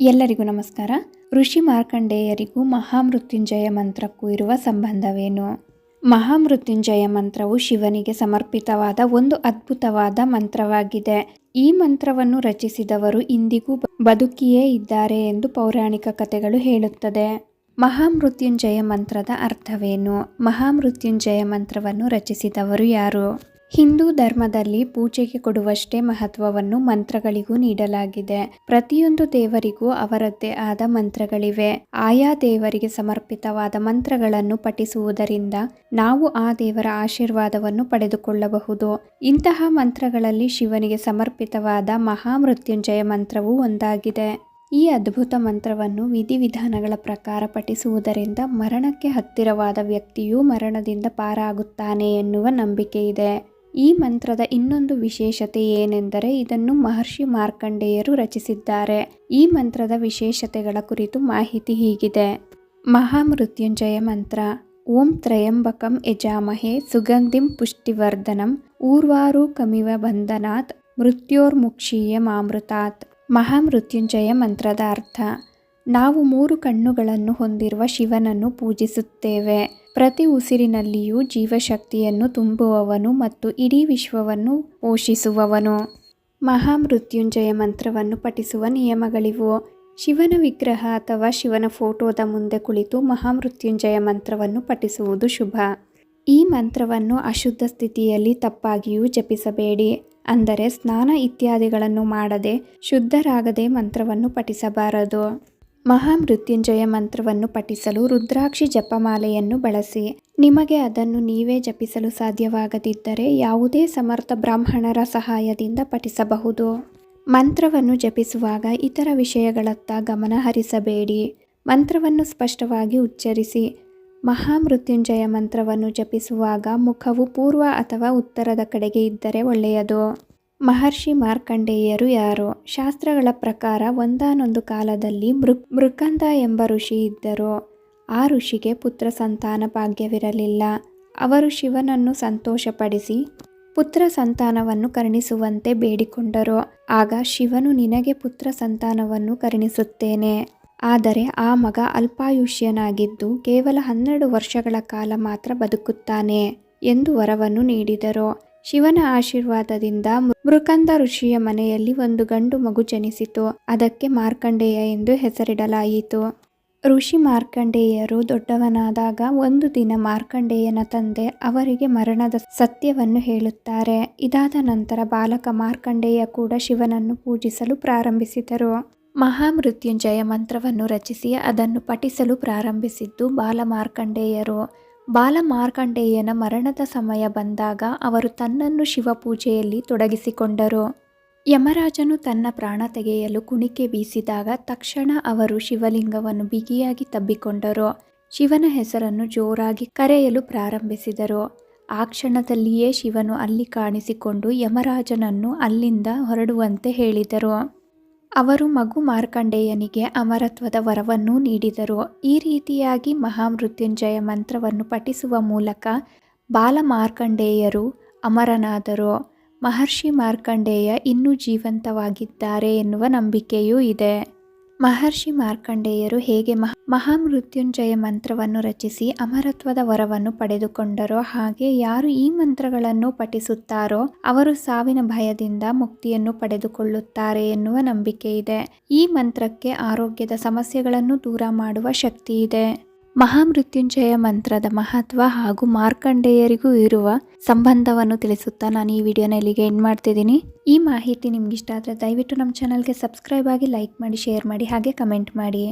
ಎಲ್ಲರಿಗೂ ನಮಸ್ಕಾರ. ಋಷಿ ಮಾರ್ಕಂಡೇಯರಿಗೂ ಮಹಾಮೃತ್ಯುಂಜಯ ಮಂತ್ರಕ್ಕೂ ಇರುವ ಸಂಬಂಧವೇನು? ಮಹಾಮೃತ್ಯುಂಜಯ ಮಂತ್ರವು ಶಿವನಿಗೆ ಸಮರ್ಪಿತವಾದ ಒಂದು ಅದ್ಭುತವಾದ ಮಂತ್ರವಾಗಿದೆ. ಈ ಮಂತ್ರವನ್ನು ರಚಿಸಿದವರು ಇಂದಿಗೂ ಬದುಕಿಯೇ ಇದ್ದಾರೆ ಎಂದು ಪೌರಾಣಿಕ ಕಥೆಗಳು ಹೇಳುತ್ತದೆ. ಮಹಾಮೃತ್ಯುಂಜಯ ಮಂತ್ರದ ಅರ್ಥವೇನು? ಮಹಾಮೃತ್ಯುಂಜಯ ಮಂತ್ರವನ್ನು ರಚಿಸಿದವರು ಯಾರು? ಹಿಂದೂ ಧರ್ಮದಲ್ಲಿ ಪೂಜೆಗೆ ಕೊಡುವಷ್ಟೇ ಮಹತ್ವವನ್ನು ಮಂತ್ರಗಳಿಗೂ ನೀಡಲಾಗಿದೆ. ಪ್ರತಿಯೊಂದು ದೇವರಿಗೂ ಅವರದ್ದೇ ಆದ ಮಂತ್ರಗಳಿವೆ. ಆಯಾ ದೇವರಿಗೆ ಸಮರ್ಪಿತವಾದ ಮಂತ್ರಗಳನ್ನು ಪಠಿಸುವುದರಿಂದ ನಾವು ಆ ದೇವರ ಆಶೀರ್ವಾದವನ್ನು ಪಡೆದುಕೊಳ್ಳಬಹುದು. ಇಂತಹ ಮಂತ್ರಗಳಲ್ಲಿ ಶಿವನಿಗೆ ಸಮರ್ಪಿತವಾದ ಮಹಾಮೃತ್ಯುಂಜಯ ಮಂತ್ರವೂ ಒಂದಾಗಿದೆ. ಈ ಅದ್ಭುತ ಮಂತ್ರವನ್ನು ವಿಧಿವಿಧಾನಗಳ ಪ್ರಕಾರ ಪಠಿಸುವುದರಿಂದ ಮರಣಕ್ಕೆ ಹತ್ತಿರವಾದ ವ್ಯಕ್ತಿಯು ಮರಣದಿಂದ ಪಾರಾಗುತ್ತಾನೆ ಎನ್ನುವ ನಂಬಿಕೆ ಇದೆ. ಈ ಮಂತ್ರದ ಇನ್ನೊಂದು ವಿಶೇಷತೆ ಏನೆಂದರೆ ಇದನ್ನು ಮಹರ್ಷಿ ಮಾರ್ಕಂಡೇಯರು ರಚಿಸಿದ್ದಾರೆ. ಈ ಮಂತ್ರದ ವಿಶೇಷತೆಗಳ ಕುರಿತು ಮಾಹಿತಿ ಹೀಗಿದೆ. ಮಹಾಮೃತ್ಯುಂಜಯ ಮಂತ್ರ, ಓಂ ತ್ರಯಂಬಕಂ ಯಜಾಮಹೆ ಸುಗಂಧಿಂ ಪುಷ್ಟಿವರ್ಧನಂ ಊರ್ವಾರು ಕಮಿವ ಬಂಧನಾತ್ ಮೃತ್ಯೋರ್ಮುಕ್ಷೀಯ ಮಾಮೃತಾತ್ ಮಹಾಮೃತ್ಯುಂಜಯ ಮಂತ್ರದ ಅರ್ಥ ನಾವು ಮೂರು ಕಣ್ಣುಗಳನ್ನು ಹೊಂದಿರುವ ಶಿವನನ್ನು ಪೂಜಿಸುತ್ತೇವೆ. ಪ್ರತಿ ಉಸಿರಿನಲ್ಲಿಯೂ ಜೀವಶಕ್ತಿಯನ್ನು ತುಂಬುವವನು ಮತ್ತು ಇಡೀ ವಿಶ್ವವನ್ನು ಪೋಷಿಸುವವನು. ಮಹಾಮೃತ್ಯುಂಜಯ ಮಂತ್ರವನ್ನು ಪಠಿಸುವ ನಿಯಮಗಳಿವು. ಶಿವನ ವಿಗ್ರಹ ಅಥವಾ ಶಿವನ ಫೋಟೋದ ಮುಂದೆ ಕುಳಿತು ಮಹಾಮೃತ್ಯುಂಜಯ ಮಂತ್ರವನ್ನು ಪಠಿಸುವುದು ಶುಭ. ಈ ಮಂತ್ರವನ್ನು ಅಶುದ್ಧ ಸ್ಥಿತಿಯಲ್ಲಿ ತಪ್ಪಾಗಿಯೂ ಜಪಿಸಬೇಡಿ. ಅಂದರೆ ಸ್ನಾನ ಇತ್ಯಾದಿಗಳನ್ನು ಮಾಡದೆ ಶುದ್ಧರಾಗದೆ ಮಂತ್ರವನ್ನು ಪಠಿಸಬಾರದು. ಮಹಾಮೃತ್ಯುಂಜಯ ಮಂತ್ರವನ್ನು ಪಠಿಸಲು ರುದ್ರಾಕ್ಷಿ ಜಪಮಾಲೆಯನ್ನು ಬಳಸಿ. ನಿಮಗೆ ಅದನ್ನು ನೀವೇ ಜಪಿಸಲು ಸಾಧ್ಯವಾಗದಿದ್ದರೆ ಯಾವುದೇ ಸಮರ್ಥ ಬ್ರಾಹ್ಮಣರ ಸಹಾಯದಿಂದ ಪಠಿಸಬಹುದು. ಮಂತ್ರವನ್ನು ಜಪಿಸುವಾಗ ಇತರ ವಿಷಯಗಳತ್ತ ಗಮನ ಹರಿಸಬೇಡಿ. ಮಂತ್ರವನ್ನು ಸ್ಪಷ್ಟವಾಗಿ ಉಚ್ಚರಿಸಿ. ಮಹಾಮೃತ್ಯುಂಜಯ ಮಂತ್ರವನ್ನು ಜಪಿಸುವಾಗ ಮುಖವು ಪೂರ್ವ ಅಥವಾ ಉತ್ತರದ ಕಡೆಗೆ ಇದ್ದರೆ ಒಳ್ಳೆಯದು. ಮಹರ್ಷಿ ಮಾರ್ಕಂಡೇಯರು ಯಾರು? ಶಾಸ್ತ್ರಗಳ ಪ್ರಕಾರ ಒಂದಾನೊಂದು ಕಾಲದಲ್ಲಿ ಮೃ, ಮೃಕಂದ ಎಂಬ ಋಷಿ ಇದ್ದರು. ಆ ಋಷಿಗೆ ಪುತ್ರ ಸಂತಾನ ಭಾಗ್ಯವಿರಲಿಲ್ಲ. ಅವರು ಶಿವನನ್ನು ಸಂತೋಷಪಡಿಸಿ ಪುತ್ರ ಸಂತಾನವನ್ನು ಕರುಣಿಸುವಂತೆ ಬೇಡಿಕೊಂಡರು. ಆಗ ಶಿವನು, ನಿನಗೆ ಪುತ್ರ ಸಂತಾನವನ್ನು ಕರುಣಿಸುತ್ತೇನೆ. ಆದರೆ ಆ ಮಗ ಅಲ್ಪಾಯುಷ್ಯನಾಗಿದ್ದು ಕೇವಲ ಹನ್ನೆರಡು ವರ್ಷಗಳ ಕಾಲ ಮಾತ್ರ ಬದುಕುತ್ತಾನೆ ಎಂದು ವರವನ್ನು ನೀಡಿದರು. ಶಿವನ ಆಶೀರ್ವಾದದಿಂದ ಮೃಕಂದ ಋಷಿಯ ಮನೆಯಲ್ಲಿ ಒಂದು ಗಂಡು ಮಗು ಜನಿಸಿತು. ಅದಕ್ಕೆ ಮಾರ್ಕಂಡೇಯ ಎಂದು ಹೆಸರಿಡಲಾಯಿತು. ಋಷಿ ಮಾರ್ಕಂಡೇಯರು ದೊಡ್ಡವನಾದಾಗ ಒಂದು ದಿನ ಮಾರ್ಕಂಡೇಯನ ತಂದೆ ಅವರಿಗೆ ಮರಣದ ಸತ್ಯವನ್ನು ಹೇಳುತ್ತಾರೆ. ಇದಾದ ನಂತರ ಬಾಲಕ ಮಾರ್ಕಂಡೇಯ ಕೂಡ ಶಿವನನ್ನು ಪೂಜಿಸಲು ಪ್ರಾರಂಭಿಸಿದರು. ಮಹಾಮೃತ್ಯುಂಜಯ ಮಂತ್ರವನ್ನು ರಚಿಸಿ ಅದನ್ನು ಪಠಿಸಲು ಪ್ರಾರಂಭಿಸಿದ್ದು ಬಾಲಮಾರ್ಕಂಡೇಯರು ಬಾಲಮಾರ್ಕಂಡೇಯನ ಮರಣದ ಸಮಯ ಬಂದಾಗ ಅವರು ತನ್ನನ್ನು ಶಿವಪೂಜೆಯಲ್ಲಿ ತೊಡಗಿಸಿಕೊಂಡರು. ಯಮರಾಜನು ತನ್ನ ಪ್ರಾಣ ತೆಗೆಯಲು ಕುಣಿಕೆ ಬೀಸಿದಾಗ ತಕ್ಷಣ ಅವರು ಶಿವಲಿಂಗವನ್ನು ಬಿಗಿಯಾಗಿ ತಬ್ಬಿಕೊಂಡರು. ಶಿವನ ಹೆಸರನ್ನು ಜೋರಾಗಿ ಕರೆಯಲು ಪ್ರಾರಂಭಿಸಿದರು. ಆ ಕ್ಷಣದಲ್ಲಿಯೇ ಶಿವನು ಅಲ್ಲಿ ಕಾಣಿಸಿಕೊಂಡು ಯಮರಾಜನನ್ನು ಅಲ್ಲಿಂದ ಹೊರಡುವಂತೆ ಹೇಳಿದರು. ಅವರು ಮಗು ಮಾರ್ಕಂಡೇಯನಿಗೆ ಅಮರತ್ವದ ವರವನ್ನು ನೀಡಿದರು. ಈ ರೀತಿಯಾಗಿ ಮಹಾಮೃತ್ಯುಂಜಯ ಮಂತ್ರವನ್ನು ಪಠಿಸುವ ಮೂಲಕ ಬಾಲ ಮಾರ್ಕಂಡೇಯರು ಅಮರನಾದರು. ಮಹರ್ಷಿ ಮಾರ್ಕಂಡೇಯ ಇನ್ನೂ ಜೀವಂತವಾಗಿದ್ದಾರೆ ಎನ್ನುವ ನಂಬಿಕೆಯೂ ಇದೆ. ಮಹರ್ಷಿ ಮಾರ್ಕಂಡೇಯರು ಹೇಗೆ ಮಹ ಮಹಾಮೃತ್ಯುಂಜಯ ಮಂತ್ರವನ್ನು ರಚಿಸಿ ಅಮರತ್ವದ ವರವನ್ನು ಪಡೆದುಕೊಂಡರೋ ಹಾಗೆ ಯಾರು ಈ ಮಂತ್ರಗಳನ್ನು ಪಠಿಸುತ್ತಾರೋ ಅವರು ಸಾವಿನ ಭಯದಿಂದ ಮುಕ್ತಿಯನ್ನು ಪಡೆದುಕೊಳ್ಳುತ್ತಾರೆ ಎನ್ನುವ ನಂಬಿಕೆ ಇದೆ. ಈ ಮಂತ್ರಕ್ಕೆ ಆರೋಗ್ಯದ ಸಮಸ್ಯೆಗಳನ್ನು ದೂರ ಮಾಡುವ ಶಕ್ತಿ ಇದೆ. ಮಹಾಮೃತ್ಯುಂಜಯ ಮಂತ್ರದ ಮಹತ್ವ ಹಾಗೂ ಮಾರ್ಕಂಡೇಯರಿಗೂ ಇರುವ ಸಂಬಂಧವನ್ನು ತಿಳಿಸುತ್ತಾ ನಾನು ಈ ವಿಡಿಯೋನ ಇಲ್ಲಿಗೆ ಎಂಡ್ ಮಾಡ್ತಿದ್ದೀನಿ. ಈ ಮಾಹಿತಿ ನಿಮ್ಗೆ ಇಷ್ಟ ಆದರೆ ದಯವಿಟ್ಟು ನಮ್ಮ ಚಾನಲ್ಗೆ ಸಬ್ಸ್ಕ್ರೈಬ್ ಆಗಿ ಲೈಕ್ ಮಾಡಿ ಶೇರ್ ಮಾಡಿ, ಹಾಗೆ ಕಮೆಂಟ್ ಮಾಡಿ.